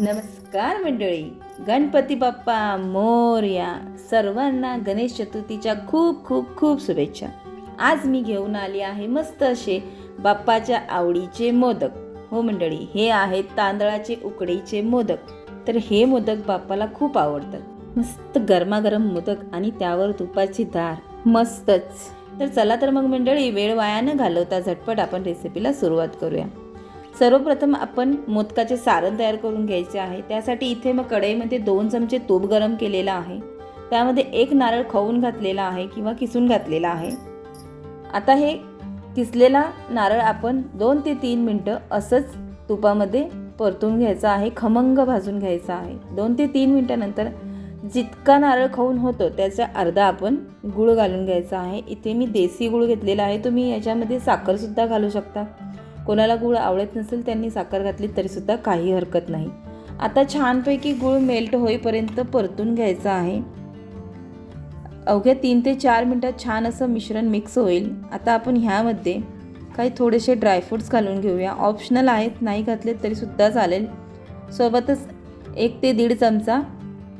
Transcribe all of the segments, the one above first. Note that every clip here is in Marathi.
नमस्कार मंडळी. गणपती बाप्पा मोरया सर्वांना गणेश चतुर्थीच्या खूप खूप खूप शुभेच्छा. आज मी घेऊन आली आहे मस्त असे बाप्पाच्या आवडीचे मोदक. हो मंडळी हे आहेत तांदळाचे उकडीचे मोदक. तर हे मोदक बाप्पाला खूप आवडतात. मस्त गरमागरम मोदक आणि त्यावर तुपाची धार मस्तच. तर चला तर मग मंडळी वेळ वाया न घालवता झटपट आपण रेसिपीला सुरुवात करूया. सर्वप्रथम आपण मोदकाचे सारण तयार करून घ्यायचे आहे. त्यासाठी इथे मग कढईमध्ये दोन चमचे तूप गरम केलेलं आहे. त्यामध्ये एक नारळ खवून घातलेला आहे किंवा किसून घातलेला आहे. आता हे किसलेला नारळ आपण दोन ते तीन मिनटं असंच तुपामध्ये परतून घ्यायचं आहे. खमंग भाजून घ्यायचा आहे. दोन ते तीन मिनटानंतर जितका नारळ खाऊन होतो त्याचा अर्धा आपण गुळ घालून घ्यायचा आहे. इथे मी देसी गुळ घेतलेला आहे. तुम्ही याच्यामध्ये साखरसुद्धा घालू शकता. कोणाला गूळ आवडत नसेल त्यांनी साखर घातली तरीसुद्धा काही हरकत नाही. आता छानपैकी गूळ मेल्ट होईपर्यंत परतून घ्यायचं आहे. अवघ्या तीन ते चार मिनटात छान असं मिश्रण मिक्स होईल. आता आपण ह्यामध्ये काही थोडेसे ड्रायफ्रूट्स घालून घेऊया. ऑप्शनल आहेत नाही घातले तरीसुद्धा चालेल. सोबतच एक ते दीड चमचा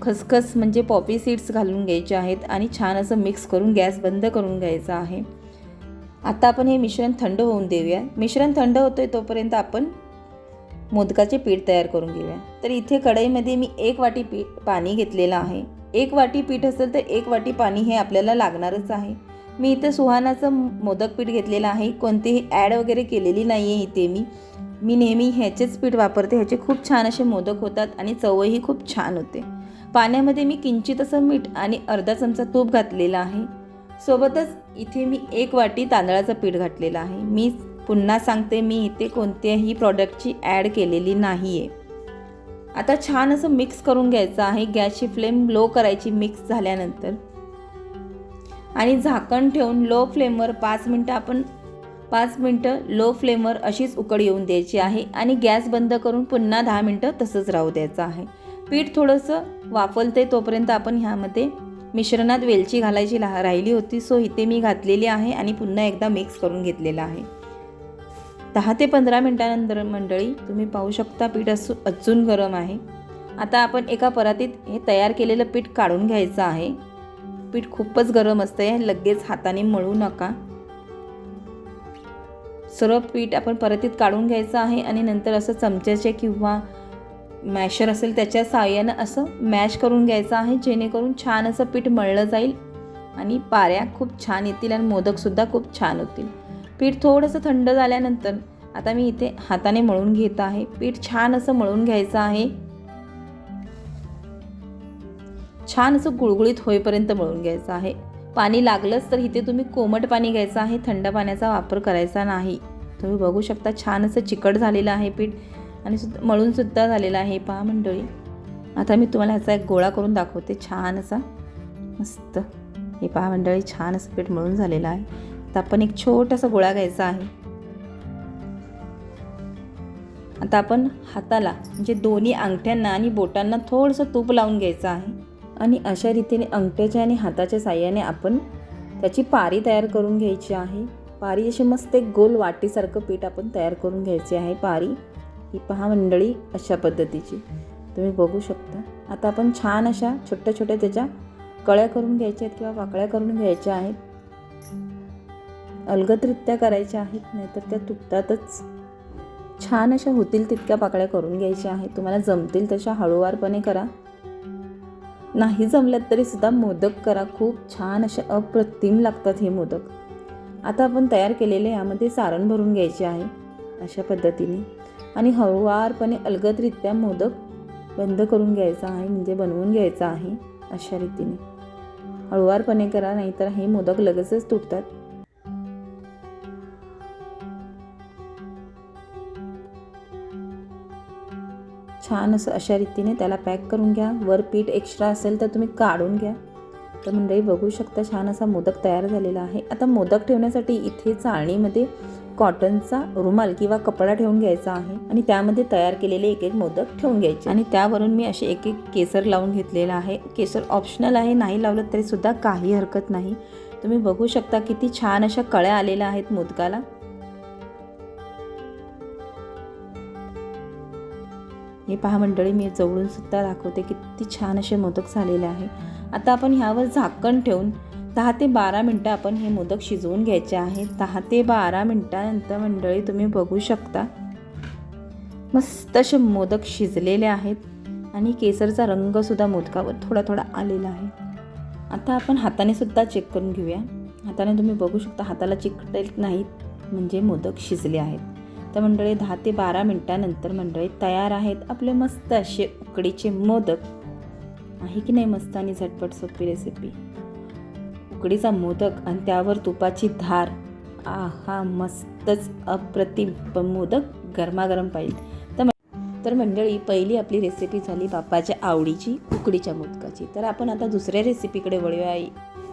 खसखस म्हणजे पॉपी सीड्स घालून घ्यायचे आहेत आणि छान असं मिक्स करून गॅस बंद करून घ्यायचा आहे. आता आपण हे मिश्रण थंड होऊन देऊया. मिश्रण थंड होतोय तोपर्यंत आपण मोदकाचे पीठ तयार करून घेऊया. तर इथे कढईमध्ये मी एक वाटी पीठ पाणी घेतलेलं आहे. एक वाटी पीठ असेल तर एक वाटी पाणी हे आपल्याला लागणारच आहे. मी इथं सुहानाचं मोदक पीठ घेतलेलं आहे. कोणतीही ॲड वगैरे केलेली नाही आहे इथे मी. मी नेहमी ह्याचेच पीठ वापरते. ह्याचे खूप छान असे मोदक होतात आणि चवही खूप छान होते. पाण्यामध्ये मी किंचित असं मीठ आणि अर्धा चमचा तूप घातलेला आहे. सोबतच इथे मी एक वाटी तांदळाचं पीठ घातलेलं आहे. मी पुन्हा सांगते मी इथे कोणत्याही प्रॉडक्टची ॲड केलेली नाही आहे आता छान असं मिक्स करून घ्यायचं आहे. गॅसची फ्लेम लो करायची मिक्स झाल्यानंतर. आणि झाकण ठेवून लो फ्लेमवर पाच मिनटं आपण पाच मिनटं लो फ्लेमवर अशीच उकड येऊन द्यायची आहे. आणि गॅस बंद करून पुन्हा दहा मिनटं तसंच राहू द्यायचं आहे. पीठ थोडंसं वाफलते तोपर्यंत आपण ह्यामध्ये मिश्रणात वेलची घालायची ला राहिली होती सो इथे मी घातलेली आहे आणि पुन्हा एकदा मिक्स करून घेतलेलं आहे. दहा ते पंधरा मिनटानंतर मंडळी तुम्ही पाहू शकता पीठ असू अजून गरम आहे. आता आपण एका परातीत हे तयार केलेलं पीठ काढून घ्यायचं आहे. पीठ खूपच गरम असतं आहे लगेच हाताने मळू नका. सर्व पीठ आपण परतीत काढून घ्यायचं आहे आणि नंतर असं चमच्याचे किंवा मॅशर असेल त्याच्या साहाय्यानं असं मॅश करून घ्यायचं आहे जेणेकरून छान असं पीठ मळलं जाईल आणि पाऱ्या खूप छान येतील आणि मोदकसुद्धा खूप छान होतील. पीठ थोडंसं थंड झाल्यानंतर आता मी इथे हाताने मळून घेत आहे. पीठ छान असं मळून घ्यायचं आहे. छान असं गुळगुळीत होईपर्यंत मळून घ्यायचं आहे. पाणी लागलंच तर इथे तुम्ही कोमट पाणी घ्यायचं आहे. थंड पाण्याचा वापर करायचा नाही. तुम्ही बघू शकता छान असं चिकट झालेलं आहे पीठ. आणि सुद्धा मळूनसुद्धा झालेला आहे पहा मंडळी. आता मी तुम्हाला ह्याचा एक गोळा करून दाखवते छान असा मस्त. हे पहा मंडळी छान असं पीठ मळून झालेलं आहे. आता आपण एक छोटासा गोळा घ्यायचा आहे. आता आपण हाताला म्हणजे दोन्ही अंगठ्यांना आणि बोटांना थोडंसं तूप लावून घ्यायचं आहे. आणि अशा रीतीने अंगठ्याच्या आणि हाताच्या साह्याने आपण त्याची पारी तयार करून घ्यायची आहे. पारी अशी मस्त एक गोल वाटीसारखं पीठ आपण तयार करून घ्यायची आहे पारी. ही पहा मंडळी अशा पद्धतीची. तुम्ही बघू शकता. आता आपण छान अशा छोट्या छोट्या त्याच्या कळ्या करून घ्यायच्या आहेत किंवा वाकळ्या करून घ्यायच्या आहेत. अलगदरित्या करायच्या आहेत नाहीतर त्या तुटतातच. छान अशा होतील तितक्या पाकळ्या करून घ्यायच्या आहेत. तुम्हाला जमतील तशा हळूवारपणे करा. नाही जमल्यात तरी सुद्धा मोदक करा. खूप छान असे अप्रतिम लागतात हे मोदक. आता आपण तयार केलेले यामध्ये सारण भरून घ्यायचे आहे. अशा पद्धतीने. आणि हळूवारपणे अलगदरित्या मोदक बंद करून घ्यायचा आहे म्हणजे बनवून घ्यायचा आहे अशा रीतीने. हळूवारपणे करा नाहीतर हे मोदक लगेचच तुटतात. छान असं अशा रीतीने त्याला पॅक करून घ्या. वर पीठ एक्स्ट्रा असेल तर तुम्ही काढून घ्या. तर मंडळी बघू शकता छान असा मोदक तयार झालेला आहे. आता मोदक ठेवण्यासाठी इथे चाळणीमध्ये कॉटनचा रुमाल किंवा कपडा ठेवून घ्यायचा आहे आणि त्यामध्ये तयार केलेले एक एक मोदक ठेवून घ्यायचे. आणि त्यावरून मी असे एक एक केसर लावून घेतलेला आहे. केसर ऑप्शनल आहे नाही लावलं तरी सुद्धा काही हरकत नाही. तुम्ही बघू शकता किती छान अशा कळ्या आलेल्या आहेत मोदकाला. हे पहा मंडळी मी जवळून सुद्धा दाखवते किती छान असे मोदक झालेले आहे. आता आपण ह्यावर झाकण ठेवून दहा ते बारा मिनटं आपण हे मोदक शिजवून घ्यायचे आहेत. दहा ते बारा मिनटानंतर मंडळी तुम्ही बघू शकता. मस्त असे मोदक शिजलेले आहेत आणि केसरचा रंगसुद्धा मोदकावर थोडा थोडा आलेला आहे. आता आपण हाताने सुद्धा चेक करून घेऊया. हाताने तुम्ही बघू शकता हाताला चिकटत नाहीत म्हणजे मोदक शिजले आहेत. तर मंडळी दहा ते बारा मिनटानंतर मंडळी तयार आहेत आपले मस्त असे उकडीचे मोदक. आहे की नाही मस्त आणि झटपट सोपी रेसिपी उकडीचा मोदक आणि त्यावर तुपाची धार. आ हा मस्तच अप्रतिम पण मोदक गरमागरम पाहिजे. तर तर मंडळी पहिली आपली रेसिपी झाली बाप्पाच्या आवडीची उकडीच्या मोदकाची. तर आपण आता दुसऱ्या रेसिपीकडे वळूया.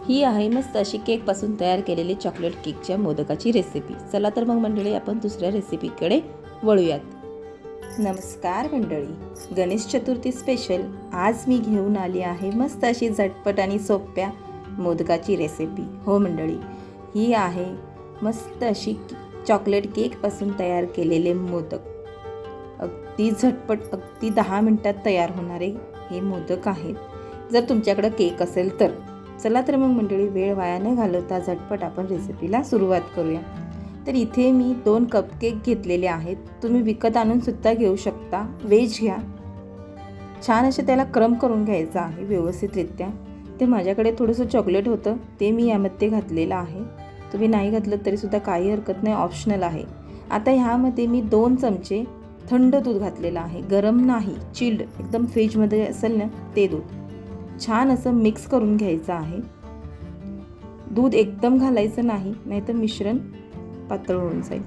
ही आहे मस्त अशी केकपासून तयार केलेली चॉकलेट केकच्या मोदकाची रेसिपी चला तर मग मंडळी आपण दुसऱ्या रेसिपीकडे वळूयात. नमस्कार मंडळी गणेश चतुर्थी स्पेशल आज मी घेऊन आली आहे मस्त अशी झटपट आणि सोप्या मोदकाची रेसिपी हो मंडळी ही आहे मस्त अशी चॉकलेट केकपासून तयार केलेले मोदक. अगदी झटपट अगदी दहा मिनटात तयार होणारे हे मोदक आहेत. जर तुमच्याकडं केक असेल तर. चला तर मग मंडळी वेळ वाया न घालवता झटपट आपण रेसिपीला सुरुवात करूया. तर इथे मी दोन कपकेक घेतलेले आहेत. तुम्ही विकत आणूनसुद्धा घेऊ शकता. वेज घ्या. छान असे त्याला क्रम करून घ्यायचा आहे व्यवस्थितरित्या. ते माझ्याकडे थोडंसं चॉकलेट होतं ते मी यामध्ये घातलेलं आहे. तुम्ही नाही घातलं तरीसुद्धा काही हरकत नाही ऑप्शनल आहे. आता ह्यामध्ये मी दोन चमचे थंड दूध घातलेलं आहे. गरम नाही चिल्ड एकदम फ्रीजमध्ये असेल ना ते दूध. छान असं मिक्स करून घ्यायचं आहे. दूध एकदम घालायचं नाही नाहीतर मिश्रण पातळ होऊन जाईल.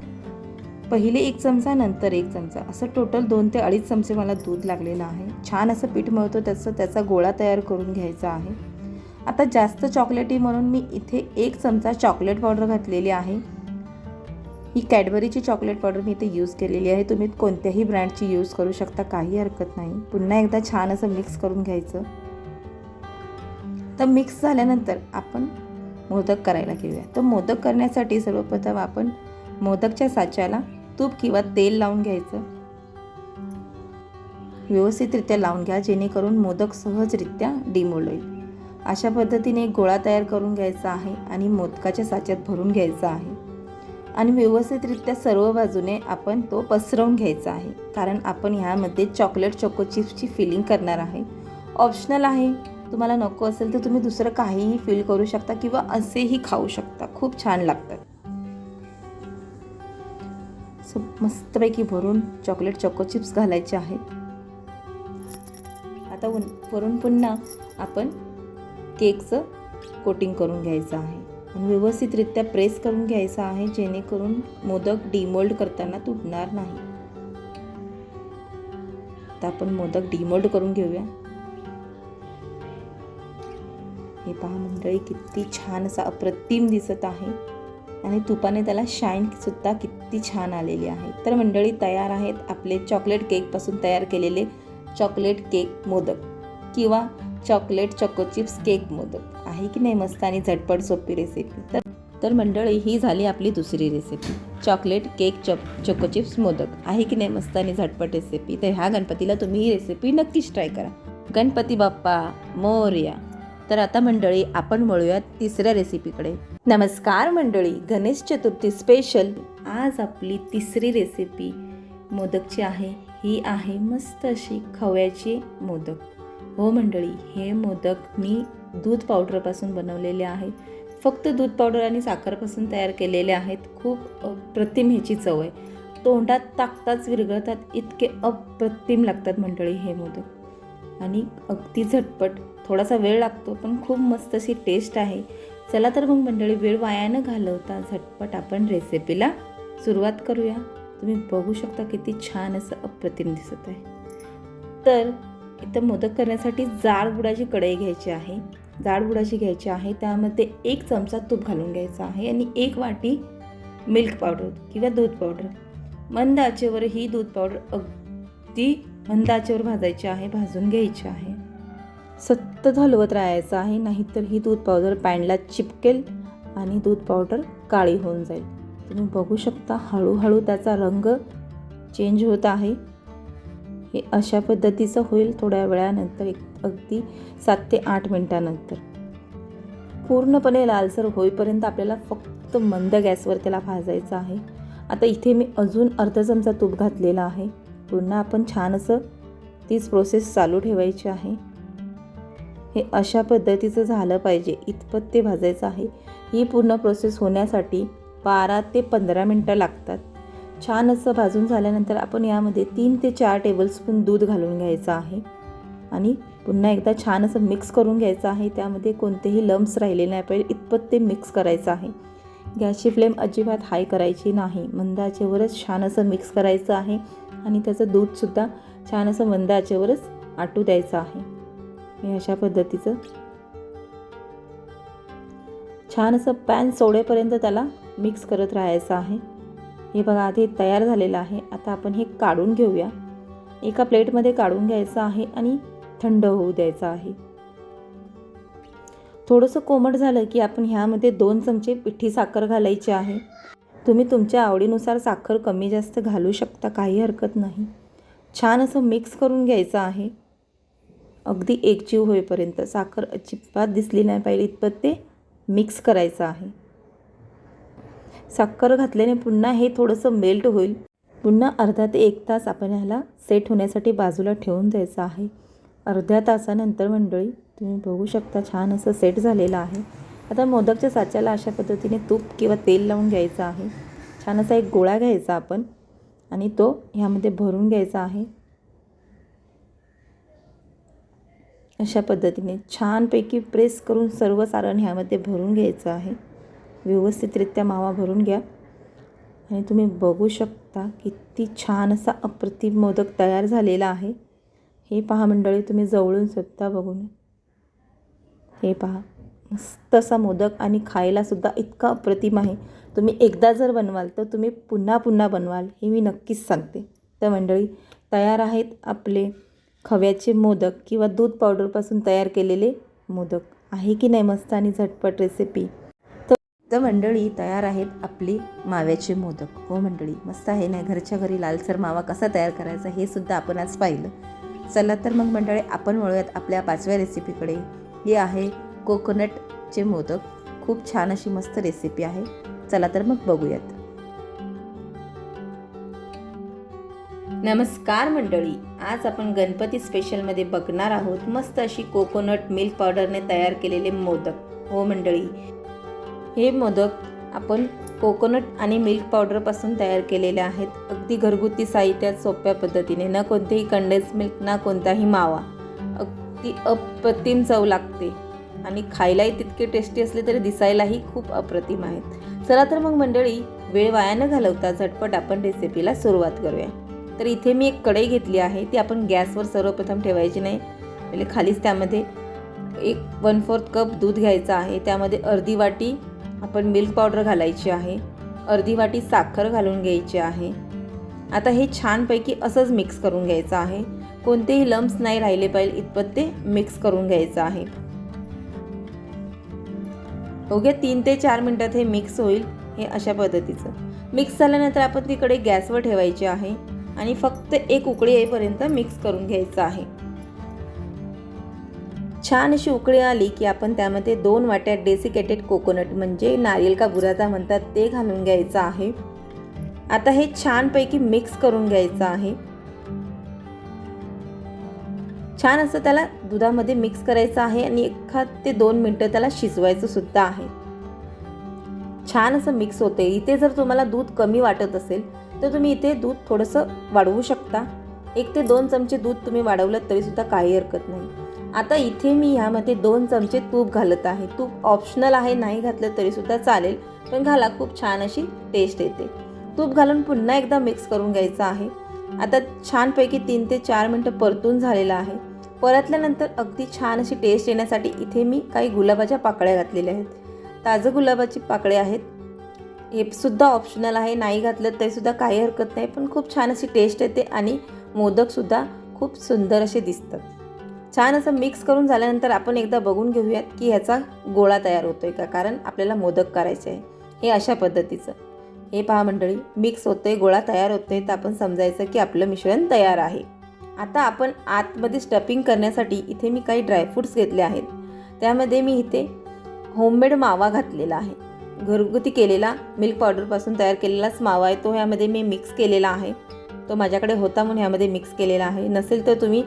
पहिले एक चमचा नंतर एक चमचा. असं टोटल दोन ते अडीच चमचे मला दूध लागलेलं आहे. छान असं पीठ मळतो त्याचं त्याचा गोळा तयार करून घ्यायचा आहे. आता जास्त चॉकलेटी म्हणून मी इथे एक चमचा चॉकलेट पावडर घातलेली आहे. ही कॅडबरीची चॉकलेट पावडर मी इथे यूज केलेली आहे. तुम्ही कोणत्याही ब्रँडची यूज करू शकता काही हरकत नाही. पुन्हा एकदा छान असं मिक्स करून घ्यायचं. तर मिक्स झाल्यानंतर आपण मोदक करायला घेऊया. तर मोदक करण्यासाठी सर्वप्रथम आपण मोदकच्या साच्याला तूप किंवा तेल लावून घ्यायचं. व्यवस्थितरित्या लावून घ्या जेणेकरून मोदक सहजरित्या डिमोल होईल. अशा पद्धतीने एक गोळा तयार करून घ्यायचा आहे आणि मोदकाच्या साच्यात भरून घ्यायचा आहे. आणि व्यवस्थितरित्या सर्व बाजूने आपण तो पसरवून घ्यायचा आहे. कारण आपण ह्यामध्ये चॉकलेट चोको चिप्सची फिलिंग करणार आहे. ऑप्शनल आहे. तुम्हाला नको असेल तर तुम्ही दुसरं काहीही फील करू शकता किंवा असेही खाऊ शकता. खूप छान लागतात. सो मस्तपैकी भरून चॉकलेट चोको चिप्स घालायचे आहेत. आता उन वरून पुन्हा आपण केकचं कोटिंग करून घ्यायचं आहे. आणि व्यवस्थितरित्या प्रेस करून घ्यायचं आहे जेणेकरून मोदक डिमोल्ड करताना तुटणार नाही. आता आपण मोदक डिमोल्ड करून घेऊया. हे पहा मंडळी किती छान असा अप्रतिम दिसत आहे. आणि तुपाने त्याला शाईनसुद्धा किती छान आलेली आहे. तर मंडळी तयार आहेत आपले चॉकलेट केकपासून तयार केलेले चॉकलेट केक मोदक. किंवा chocolate choco chips cake modak. आहे की नाही मस्त आणि झटपट सोपी रेसिपी तर तर मंडळी ही झाली आपली दुसरी रेसिपी चॉकलेट केक चॉप चोको चिप्स मोदक. आहे की नाही मस्त आणि झटपट रेसिपी तर ह्या गणपतीला तुम्ही ही रेसिपी नक्कीच ट्राय करा. गणपती बाप्पा मोर्या. तर आता मंडळी आपण वळूयात तिसऱ्या रेसिपीकडे नमस्कार मंडळी गणेश चतुर्थी स्पेशल आज आपली तिसरी रेसिपी मोदकची आहे. ही आहे मस्त अशी खव्याची मोदक. हो मंडळी हे मोदक मी दूध पावडरपासून बनवलेले आहे. फक्त दूध पावडर आणि साखरपासून तयार केलेले आहेत. खूप अप्रतिम ह्याची चव आहे. तोंडात टाकताच विरघळतात. इतके अप्रतिम लागतात मंडळी हे मोदक. आणि अगदी झटपट. थोडासा वेळ लागतो पण खूप मस्त अशी टेस्ट आहे. चला तर मग मंडळी वेळ वाया न घालवता झटपट आपण रेसिपीला सुरुवात करूया. तुम्ही बघू शकता किती छान असं अप्रतिम दिसत आहे. तर इथं मोदक करण्यासाठी जाड बुडाची कढई घ्यायची आहे. जाड बुडाची घ्यायची आहे. त्यामध्ये एक चमचा तूप घालून घ्यायचा आहे आणि एक वाटी मिल्क पावडर किंवा दूध पावडर. मंद आचेवर ही दूध पावडर अगदी मंद आचेवर भाजायची आहे भाजून घ्यायची आहे. सतत हलवत राहायचं आहे नाहीतर ही दूध पावडर पॅनला चिपकेल आणि दूध पावडर काळी होऊन जाईल. तुम्ही बघू शकता हळूहळू त्याचा रंग चेंज होत आहे. हे अशा पद्धतीचं होईल थोड्या वेळानंतर एक अगदी सात ते आठ मिनटानंतर. पूर्णपणे लालसर होईपर्यंत आपल्याला फक्त मंद गॅसवर त्याला भाजायचं आहे. आता इथे मी अजून अर्धा चमचा तूप घातलेला आहे. पुन्हा आपण छान असं तीच प्रोसेस चालू ठेवायची आहे. हे अशा पद्धतीचं झालं पाहिजे. इतपत ते भाजायचं आहे. ही पूर्ण प्रोसेस होण्यासाठी बारा ते पंधरा मिनटं लागतात. छान असं भाजून झाल्यानंतर आपण यामध्ये तीन ते चार टेबलस्पून दूध घालून घ्यायचं आहे. आणि पुन्हा एकदा छान असं मिक्स करून घ्यायचं आहे. त्यामध्ये कोणतेही लम्स राहिले नाही. पाहिजे इतपत ते मिक्स करायचं आहे. गॅसची फ्लेम अजिबात हाय करायची नाही. मंदाचेवरच छान असं मिक्स करायचं आहे. आणि त्याचं दूधसुद्धा छान असं मंदाचेवरच आटू द्यायचं आहे. मी अशा पद्धतीचं छान असं पॅन सोडेपर्यंत त्याला मिक्स करत राहायचं आहे. हे बघा आधी तयार झालेलं आहे. आता आपण हे काढून घेऊया. एका प्लेटमध्ये काढून घ्यायचं आहे आणि थंड होऊ द्यायचं आहे. थोडंसं कोमट झालं की आपण ह्यामध्ये दोन चमचे पिठी साखर घालायची आहे. तुम्ही तुमच्या आवडीनुसार साखर कमी जास्त घालू शकता काही हरकत नाही. छान असं मिक्स करून घ्यायचं आहे. अगदी एकजीव होईपर्यंत साखर अजिबात दिसली नाही पाहिजे इतपत ते मिक्स करायचं आहे. साखर घातल्याने पुन्हा हे थोडंसं मेल्ट होईल. पुन्हा अर्धा ते एक तास आपण ह्याला सेट होण्यासाठी बाजूला ठेवून द्यायचं आहे. अर्ध्या तासानंतर मंडळी तुम्ही बघू शकता छान असं सेट झालेलं आहे. आता मोदकच्या साच्याला अशा पद्धतीने तूप किंवा तेल लावून घ्यायचं आहे. छान असा एक गोळा घ्यायचा आपण आणि तो ह्यामध्ये भरून घ्यायचा आहे. अशा पद्धतीने छानपैकी प्रेस करून सर्व सारण ह्यामध्ये भरून घ्यायचं आहे. व्यवस्थितरित्या मावा भरून घ्या. आणि तुम्ही बघू शकता किती छान असा अप्रतिम मोदक तयार झालेला आहे. हे पहा मंडळी तुम्ही जवळून स्वतः बघून. हे पहा मस्त असा मोदक आणि खायलासुद्धा इतका अप्रतिम आहे. तुम्ही एकदा जर बनवाल तर तुम्ही पुन्हा पुन्हा बनवाल हे मी नक्कीच सांगते. तर मंडळी तयार आहेत आपले खव्याचे मोदक किंवा दूध पावडरपासून तयार केलेले मोदक. आहे की नाही मस्त आणि झटपट रेसिपी तर मंडळी तयार आहेत आपली माव्याचे मोदक. हो मंडळी मस्त आहे ना? घरच्या घरी लालसर मावा कसा तयार करायचा हे सुद्धा आपण आज पाहिलं. चला तर मग मंडळी आपण वळूयात आपल्या पाचव्या रेसिपीकडे ही आहे कोकोनटचे मोदक. खूप छान अशी मस्त रेसिपी आहे. चला तर मग बघूयात. नमस्कार मंडळी आज आपण गणपती स्पेशलमध्ये बघणार आहोत मस्त अशी कोकोनट मिल्क पावडरने तयार केलेले मोदक. हो मंडळी हे मोदक आपण कोकोनट आणि मिल्क पावडरपासून तयार केलेले आहेत. अगदी घरगुती साहित्यात सोप्या पद्धतीने. ना कोणतेही कंडेन्स मिल्क ना कोणताही मावा. अगदी अप्रतिम चव लागते. आणि खायलाही तितके टेस्टी असले तरी दिसायलाही खूप अप्रतिम आहेत. चला तर मग मंडळी वेळ वाया न घालवता झटपट आपण रेसिपीला सुरुवात करूया. तर इथे मी एक कढई घेतली आहे. ती आपण गॅसवर सर्वप्रथम ठेवायची नाही. म्हणजे खालीच त्यामध्ये एक वन फोर्थ कप दूध घ्यायचं आहे. त्यामध्ये अर्धी वाटी आपण मिल्क पावडर घालायची आहे अर्धी वाटी साखर घालून घ्यायची आहे. आता हे छानपैकी असंच मिक्स करून घ्यायचं आहे. कोणतेही लम्स नाही राहिले पाहिजे इतपत ते मिक्स करून घ्यायचं आहे. ओके तीन ते चार मिनटात हे मिक्स होईल हे अशा पद्धतीचं. मिक्स झाल्यानंतर आपण तिकडे गॅसवर ठेवायचे आहे आणि फक्त एक उकळी येईपर्यंत मिक्स करून घ्यायचं आहे. छान अशी उकळी आली की आपण त्यामध्ये दोन वाट्या डेसिकेटेड कोकोनट म्हणजे नारियल का बुरादा म्हणतात ते घालून घ्यायचं आहे. आता हे छानपैकी मिक्स करून घ्यायचं आहे. छान असं त्याला दुधामध्ये मिक्स करायचं आहे आणि एखाद ते दोन मिनटं त्याला शिजवायचं सुद्धा आहे. छान असं मिक्स होते. इथे जर तुम्हाला दूध कमी वाटत असेल तर तुम्ही इथे दूध थोडंसं वाढवू शकता. एक ते दोन चमचे दूध तुम्ही वाढवलं तरीसुद्धा काही हरकत नाही. आता इथे मी ह्यामध्ये दोन चमचे तूप घालत आहे. तूप ऑप्शनल आहे नाही घातलं तरीसुद्धा चालेल पण घाला खूप छान अशी टेस्ट येते. तूप घालून पुन्हा एकदा मिक्स करून घ्यायचं आहे. आता छानपैकी तीन ते चार मिनटं परतून झालेलं आहे. परतल्यानंतर अगदी छान अशी टेस्ट येण्यासाठी इथे मी काही गुलाबाच्या पाकळ्या घातलेल्या आहेत. ताजं गुलाबाची पाकळे आहेत. हे सुद्धा ऑप्शनल आहे नाही घातलं तरीसुद्धा काही हरकत नाही पण खूप छान अशी टेस्ट येते आणि मोदकसुद्धा खूप सुंदर असे दिसतात. छान असं मिक्स करून झाल्यानंतर आपण एकदा बघून घेऊयात की ह्याचा गोळा तयार होतो आहे का? कारण आपल्याला मोदक करायचे आहे. हे अशा पद्धतीचं. हे पहा मंडळी मिक्स होतं आहे गोळा तयार होते तर आपण समजायचं की आपलं मिश्रण तयार आहे. आता आपण आतमध्ये स्टफिंग करण्यासाठी इथे मी काही ड्रायफ्रूट्स घेतले आहेत. त्यामध्ये मी इथे होममेड मावा घातलेला आहे. घरगुती केलेला मिल्क पावडरपासून तयार केलेलाच मावा आहे. तो ह्यामध्ये मी मिक्स केलेला आहे. तो माझ्याकडे होता म्हणून ह्यामध्ये मिक्स केलेला आहे. नसेल तर तुम्ही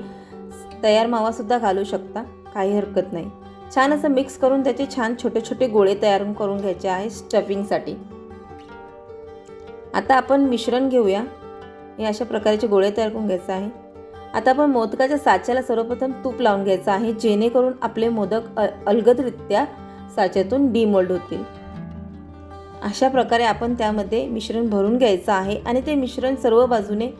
तयार मावासुद्धा घालू शकता. काही हरकत नाही. छान असं मिक्स करून त्याचे छान छोटे छोटे गोळे तयार करून घ्यायचे आहे स्टफिंगसाठी आता आपण मिश्रण घेऊया. हे अशा प्रकारचे गोळे तयार करून घ्यायचे आहे. आता आपण मोदकाच्या साच्याला सर्वप्रथम तूप लावून घ्यायचं आहे जेणेकरून आपले मोदक अ अलगदरित्या साच्यातून डिमोल्ड होतील. अशा प्रकारे आपण त्यामध्ये मिश्रण भरून घ्यायचं आहे आणि ते मिश्रण सर्व बाजूने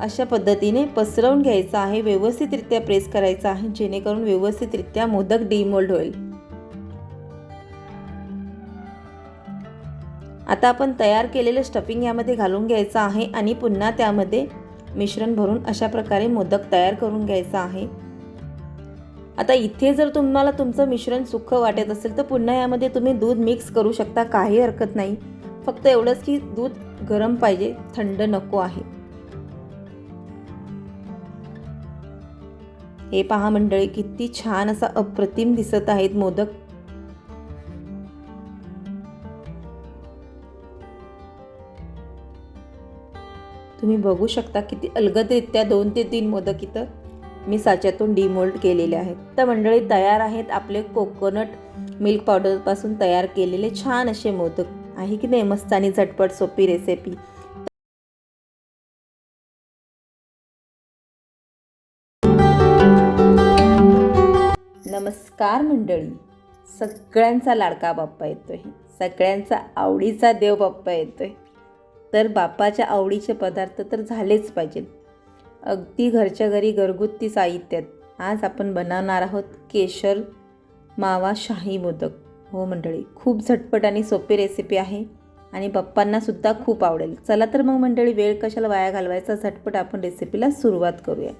अशा पद्धतीने पसरवून घ्यायचं आहे व्यवस्थितरित्या प्रेस करायचा आहे जेणेकरून व्यवस्थितरित्या मोदक डिमोल्ड होईल. आता आपण तयार केलेलं स्टफिंग यामध्ये घालून घ्यायचं आहे आणि पुन्हा त्यामध्ये मिश्रण भरून अशा प्रकारे मोदक तयार करून घ्यायचं आहे. आता इथे जर तुम्हाला तुमचं मिश्रण सुख वाटत असेल तर पुन्हा यामध्ये तुम्ही दूध मिक्स करू शकता काही हरकत नाही. फक्त एवढंच की दूध गरम पाहिजे थंड नको आहे. हे पहा मंडळी किती छान असा अप्रतिम दिसत आहेत मोदक. तुम्ही बघू शकता किती अलगदरित्या दोन ते तीन मोदक इथं मी साच्यातून डिमोल्ड केलेले आहेत. तर मंडळी तयार आहेत आपले कोकोनट मिल्क पावडरपासून तयार केलेले छान असे मोदक. आहे की नाही? मस्त आणि झटपट सोपी रेसिपी नमस्कार मंडळी. सगळ्यांचा लाडका बाप्पा येतो आहे सगळ्यांचा आवडीचा देव बाप्पा येतो आहे तर बाप्पाच्या आवडीचे पदार्थ तर झालेच पाहिजेत. अगदी घरच्या घरी घरगुती साहित्यात. आज आपण बनवणार आहोत केशर मावा शाही मोदक. हो मंडळी खूप झटपट आणि सोपी रेसिपी आहे आणि बाप्पांनासुद्धा खूप आवडेल. चला तर मग मंडळी वेळ कशाला वाया घालवायचा? झटपट आपण रेसिपीला सुरुवात करूया.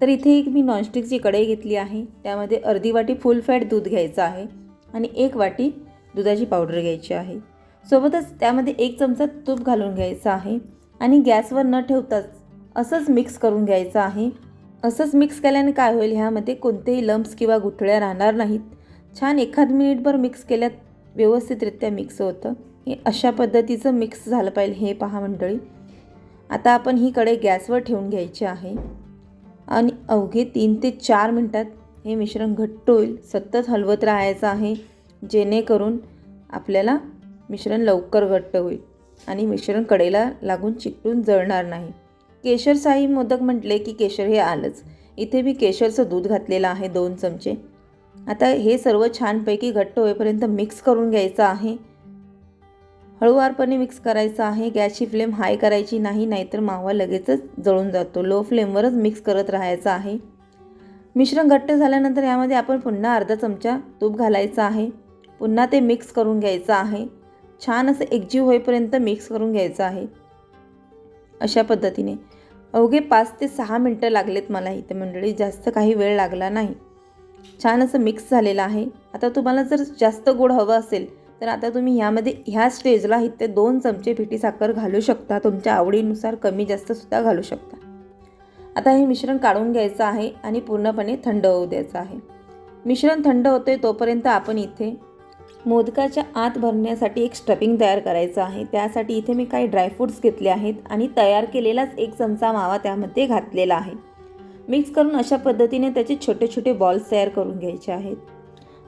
तर इथे एक मी नॉनस्टिकची कढई घेतली आहे त्यामध्ये अर्धी वाटी फुल फॅट दूध घ्यायचं आहे आणि एक वाटी दुधाची पावडर घ्यायची आहे. सोबतच त्यामध्ये एक चमचा तूप घालून घ्यायचं आहे आणि गॅसवर न ठेवताच असंच मिक्स करून घ्यायचं आहे. असंच मिक्स केल्याने काय होईल ह्यामध्ये कोणतेही लम्प्स किंवा गुठळ्या राहणार नाहीत. छान एखाद मिनिटभर मिक्स केल्यात व्यवस्थितरित्या मिक्स होतं. हे अशा पद्धतीचं मिक्स झालं पाहिजे हे पहा मंडळी. आता आपण ही कडे गॅसवर ठेवून घ्यायची आहे. अवघे तीन ते चार मिनटात हे मिश्रण घट्ट होईल सतत हलवत राहायचं आहे जेणेकरून आपल्याला मिश्रण लवकर घट्ट होईल आणि मिश्रण कडेला लागून चिकटून जळणार नाही. केशर साई मोदक म्हटले की केशर हे आलंच. इथे मी केशरचं दूध घातलेलं आहे दोन चमचे. आता हे सर्व छानपैकी घट्ट होईपर्यंत मिक्स करून घ्यायचं आहे. हळूवारपणे मिक्स करायचं आहे. गॅसची फ्लेम हाय करायची नाही नाहीतर मावा लगेचच जळून जातो. लो फ्लेमवरच मिक्स करत राहायचं आहे. मिश्रण घट्ट झाल्यानंतर यामध्ये आपण पुन्हा अर्धा चमचा तूप घालायचं आहे. पुन्हा ते मिक्स करून घ्यायचं आहे. छान असं एकजीव होईपर्यंत मिक्स करून घ्यायचं आहे. अशा पद्धतीने. अवघे पाच ते सहा मिनटं लागलेत मला इथे मंडळी. जास्त काही वेळ लागला नाही. छान असं मिक्स झालेलं आहे. आता तुम्हाला जर जास्त गोड हवं असेल तर आता तुम्ही ह्यामध्ये ह्या स्टेजला इथे दोन चमचे पिठी साखर घालू शकता. तुमच्या आवडीनुसार कमी जास्तसुद्धा घालू शकता. आता हे मिश्रण काढून घ्यायचं आहे आणि पूर्णपणे थंड होऊ द्यायचं आहे. मिश्रण थंड होते तोपर्यंत आपण इथे मोदकाच्या आत भरण्यासाठी एक स्टफिंग तयार करायचं आहे. त्यासाठी इथे मी काही ड्रायफ्रूट्स घेतले आहेत आणि तयार केलेलाच एक चमचा मावा त्यामध्ये घातलेला आहे. मिक्स करून अशा पद्धतीने त्याचे छोटे छोटे बॉल्स तयार करून घ्यायचे आहेत.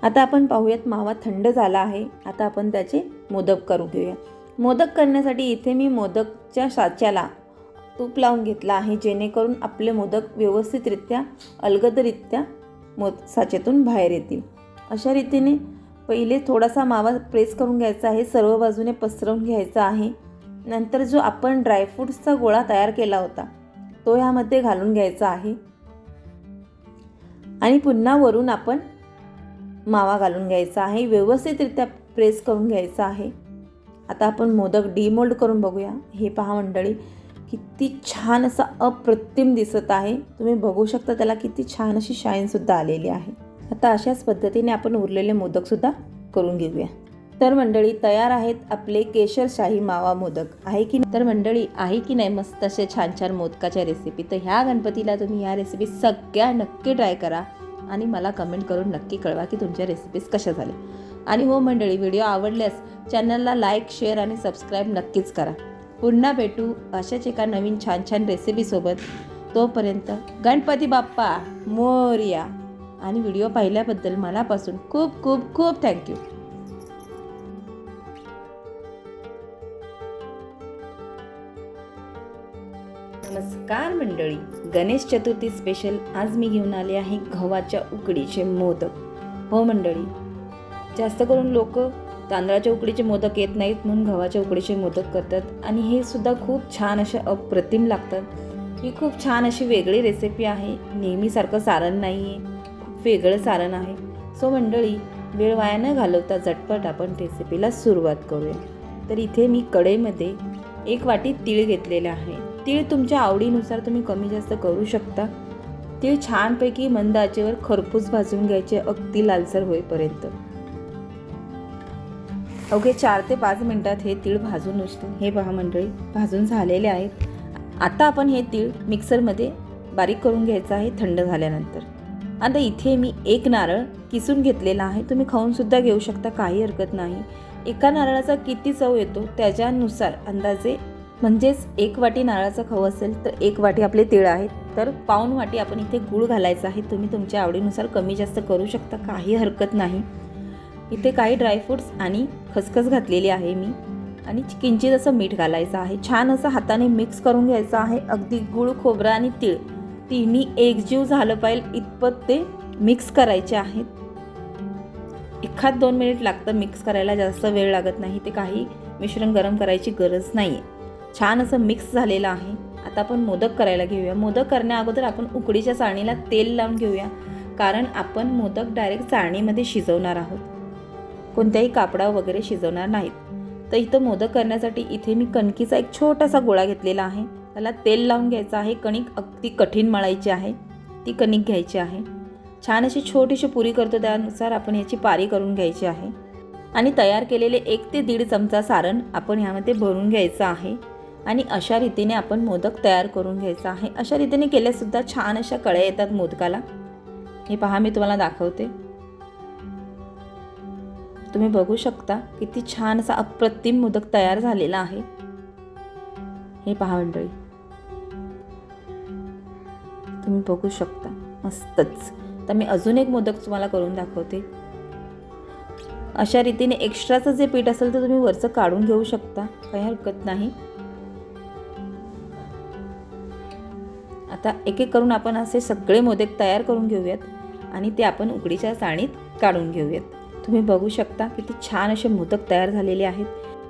आता आपण पाहूयात मावा थंड झाला आहे. आता आपण त्याचे मोदक करू घेऊया. मोदक करण्यासाठी इथे मी मोदकच्या साच्याला तूप लावून घेतला आहे जेणेकरून आपले मोदक व्यवस्थितरित्या अलगदरित्या मोद साच्यातून बाहेर येतील. अशा रीतीने पहिले थोडासा मावा प्रेस करून घ्यायचा आहे सर्व बाजूने पसरवून घ्यायचा आहे. नंतर जो आपण ड्रायफ्रूट्सचा गोळा तयार केला होता तो ह्यामध्ये घालून घ्यायचा आहे. आणि पुन्हा वरून आपण मावा घालून घ्यायचा आहे व्यवस्थितरित्या प्रेस करून घ्यायचा आहे. आता आपण मोदक डिमोल्ड करून बघूया. हे पहा मंडळी किती छान असा अप्रतिम दिसत आहे. तुम्ही बघू शकता त्याला किती छान अशी शाईनसुद्धा आलेली आहे. आता अशाच पद्धतीने आपण उरलेले मोदकसुद्धा करून घेऊया. तर मंडळी तयार आहेत आपले केशरशाही मावा मोदक. आहे की तर मंडळी आहे की नाही मस्त असे छान छान मोदकाच्या रेसिपी तर ह्या गणपतीला तुम्ही ह्या रेसिपी सगळ्या नक्की ट्राय करा. आणि मला कमेंट करून नक्की कळवा की तुमच्या रेसिपीज कशा झाल्या आणि हो मंडळी व्हिडिओ आवडल्यास चॅनलला लाईक शेअर आणि सबस्क्राईब नक्कीच करा. पुन्हा भेटू अशाच एका नवीन छान छान रेसिपीसोबत तोपर्यंत गणपती बाप्पा मोरया. आणि व्हिडिओ पाहिल्याबद्दल मनापासून खूप खूप खूप थँक्यू नमस्कार मंडळी. गणेश चतुर्थी स्पेशल आज मी घेऊन आले आहे गव्हाच्या उकडीचे मोदक. हो मंडळी. जास्त करून लोक तांदळाच्या उकडीचे मोदक येत नाहीत म्हणून गव्हाच्या उकडीचे मोदक करतात. आणि हे सुद्धा खूप छान असे अप्रतिम लागतात. ही खूप छान अशी वेगळी रेसिपी आहे. नेहमीसारखं सारण नाही आहे खूप वेगळं सारण आहे. सो मंडळी वेळ वाया न घालवता झटपट आपण रेसिपीला सुरुवात करूया. तर इथे मी कढईमध्ये एक वाटी तीळ घेतलेले आहे. तीळ तुमच्या आवडीनुसार तुम्ही कमी जास्त करू शकता. तीळ छानपैकी मंद आचेवर खरपूस भाजून घ्यायचे अगदी लालसर होईपर्यंत. अवघे चार ते पाच मिनटात हे तीळ भाजून उचते हे पहा मंडळी भाजून झालेले आहेत. आता आपण हे तीळ मिक्सरमध्ये बारीक करून घ्यायचं आहे थंड झाल्यानंतर. आता इथे मी एक नारळ किसून घेतलेला आहे. तुम्ही खाऊनसुद्धा घेऊ शकता काही हरकत नाही. एका नारळाचा किती चव येतो त्याच्यानुसार अंदाजे म्हणजेच एक वाटी नारळाचं खव असेल तर एक वाटी आपले तीळ आहेत तर पाऊन वाटी आपण इथे गूळ घालायचा आहे. तुम्ही तुमच्या आवडीनुसार कमी जास्त करू शकता काही हरकत नाही. इथे काही ड्रायफ्रूट्स आणि खसखस घातलेली आहे मी. आणि किंचित असं मीठ घालायचं आहे. छान असं हाताने मिक्स करून घ्यायचं आहे. अगदी गूळ खोबरं आणि तीळ. तिन्ही एकजीव झालं पाहिजे इतपत ते मिक्स करायचे आहेत. एखाद दोन मिनिट लागतं मिक्स करायला जास्त वेळ लागत नाही. ते काही मिश्रण गरम करायची गरज नाही आहे छान असं मिक्स झालेलं आहे. आता आपण मोदक करायला घेऊया. मोदक करण्या अगोदर आपण उकडीच्या चाळणीला तेल लावून घेऊया. कारण आपण मोदक डायरेक्ट चाळणीमध्ये शिजवणार आहोत. कोणत्याही कापडा वगैरे शिजवणार नाहीत. तर इथं मोदक करण्यासाठी इथे मी कणकीचा एक छोटासा गोळा घेतलेला आहे. त्याला तेल लावून घ्यायचं आहे. कणिक अगदी कठीण मळायची आहे. ती कणिक घ्यायची आहे. छान अशी छोटीशी पुरी करतो त्यानुसार आपण याची पारी करून घ्यायची आहे. आणि तयार केलेले एक ते दीड चमचा सारण आपण ह्यामध्ये भरून घ्यायचं आहे. आणि अशा रीतीने आपण मोदक तयार करून घ्यायचा आहे. अशा रीतीने केल्यासुद्धा छान अशा कळ्या येतात मोदकाला. हे पहा मी तुम्हाला दाखवते. तुम्ही बघू शकता किती छान असा अप्रतिम मोदक तयार झालेला आहे. हे पहा मंडळी. तुम्ही बघू शकता मस्तच. तर मी अजून एक मोदक तुम्हाला करून दाखवते. अशा रीतीने एक्स्ट्राचं जे पीठ असेल तर तुम्ही वरचं काढून घेऊ शकता. काही हरकत नाही. आता एक एक करून आपण असे सगळे मोदक तयार करून घेऊयात आणि ते आपण उकडीच्या चाळणीत काढून घेऊयात. तुम्ही बघू शकता किती छान असे मोदक तयार झालेले आहेत.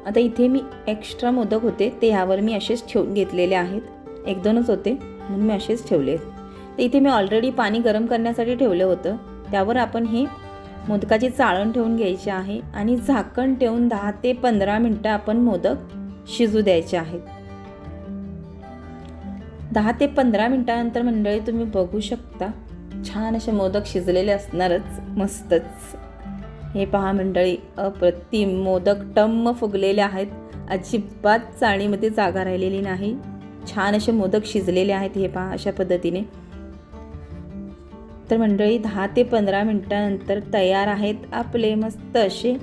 आता इथे मी एक्स्ट्रा मोदक होते ते ह्यावर मी असेच ठेवून घेतलेले आहेत. एक दोनच होते म्हणून मी असेच ठेवले आहेत. तर इथे मी ऑलरेडी पाणी गरम करण्यासाठी ठेवलं होतं. त्यावर आपण हे मोदकाची चाळण ठेवून घ्यायची आहे आणि झाकण ठेवून दहा ते पंधरा मिनटं आपण मोदक शिजू द्यायचे आहेत. दहा ते पंधरा मिनटानंतर मंडळी तुम्ही बघू शकता. छान असे मोदक शिजलेले असणारच मस्तच. हे पहा मंडळी अप्रतिम मोदक टम्म फुगलेले आहेत. अजिबात चाळणीमध्ये जागा राहिलेली नाही. छान असे मोदक शिजलेले आहेत हे पहा अशा पद्धतीने. तर मंडळी दहा ते पंधरा मिनटानंतर तयार आहेत आपले मस्त असे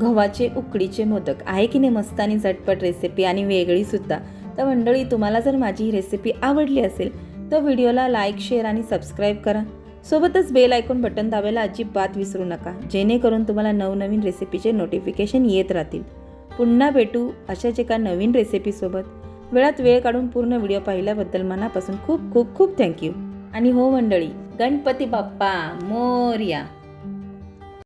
गव्हाचे उकडीचे मोदक. आहे की नाही मस्त आणि झटपट रेसिपी आणि वेगळी सुद्धा. तर मंडळी तुम्हाला जर माझी ही रेसिपी आवडली असेल तर व्हिडिओला लाईक शेअर आणि सबस्क्राईब करा. सोबतच बेल ऐकून बटन दाबायला अजिबात विसरू नका जेणेकरून तुम्हाला नवनवीन रेसिपीचे नोटिफिकेशन येत राहतील. पुन्हा भेटू अशाच एका नवीन रेसिपीसोबत वेळात वेळ काढून पूर्ण व्हिडिओ पाहिल्याबद्दल मनापासून खूप खूप खूप थँक्यू आणि हो मंडळी गणपती बाप्पा मोर्या.